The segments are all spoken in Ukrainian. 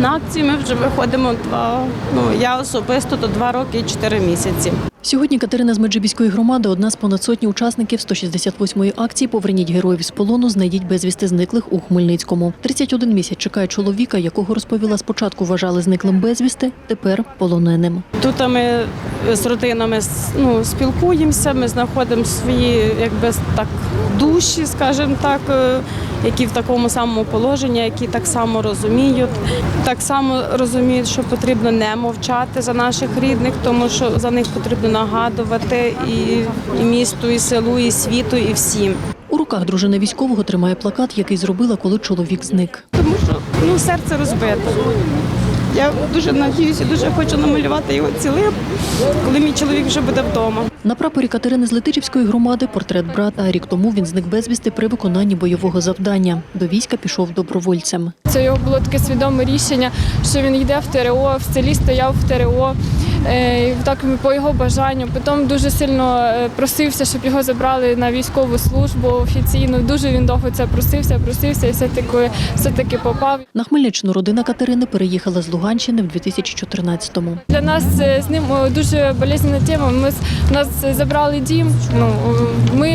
На акції ми вже виходимо два. Ну я особисто то два роки і чотири місяці. Сьогодні Катерина з Меджибіської громади одна з понад сотні учасників 168-ї акції Поверніть героїв з полону, знайдіть безвісти зниклих у Хмельницькому. 31 місяць чекає чоловіка, якого розповіла спочатку вважали зниклим безвісти, тепер полоненим. Тут ми з родинами ну, спілкуємося, ми знаходимо свої якби так душі, скажімо так, е, які в такому самому положенні, які так само розуміють. Так само розуміють, що потрібно не мовчати за наших рідних, тому що за них потрібно нагадувати і, і місту, і селу, і світу, і всім. У руках дружина військового тримає плакат, який зробила, коли чоловік зник. Тому що ну, серце розбите. Дуже надіюся, дуже хочу намалювати його цілим, коли мій чоловік вже буде вдома. На прапорі Катерини з Летичівської громади портрет брата. Рік тому він зник безвісти при виконанні бойового завдання. До війська пішов добровольцем. Це його було таке свідоме рішення, що він йде в ТРО, в селі стояв в ТРО. Е, Так по його бажанню. Потім дуже сильно е, просився, щоб його забрали на військову службу офіційно. Дуже він довго це просився, просився і все таки все таки попав. На Хмельниччину родина Катерини переїхала з Луганщини в 2014-му. Для нас е, з ним дуже болезненна тема. Ми нас забрали дім. Ну ми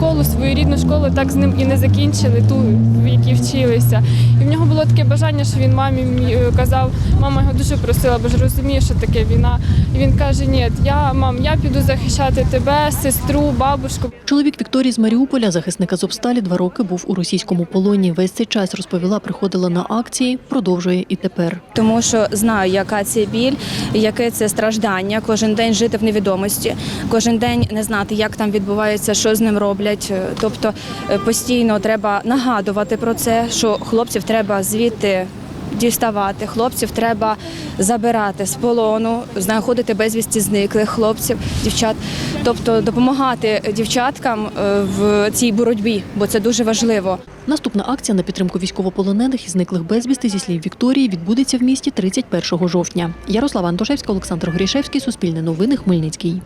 школу, свою рідну школу, так з ним і не закінчили, ту в якій вчилися. І в нього було таке бажання, що він мамі е, казав, мама його дуже просила, бо ж розуміє, що таке війна. І він каже: Ні, я мам, я піду захищати тебе, сестру, бабушку. Чоловік Вікторії з Маріуполя, захисника Зобсталі, два роки був у російському полоні. Весь цей час розповіла, приходила на акції, продовжує і тепер. тому що знаю, яка це біль, яке це страждання. Кожен день жити в невідомості, кожен день не знати, як там відбувається, що з ним роблять. Е, Тобто е, постійно треба нагадувати про це, що хлопців треба звідти. Діставати хлопців треба забирати з полону, знаходити безвісті зниклих хлопців, дівчат, тобто допомагати дівчаткам е, в цій боротьбі, бо це дуже важливо. Наступна акція на підтримку військовополонених і зниклих безвісти зі слів Вікторії відбудеться в місті 31 жовтня. Ярослава Антошевська, Олександр Горішевський, Суспільне новини, Хмельницький.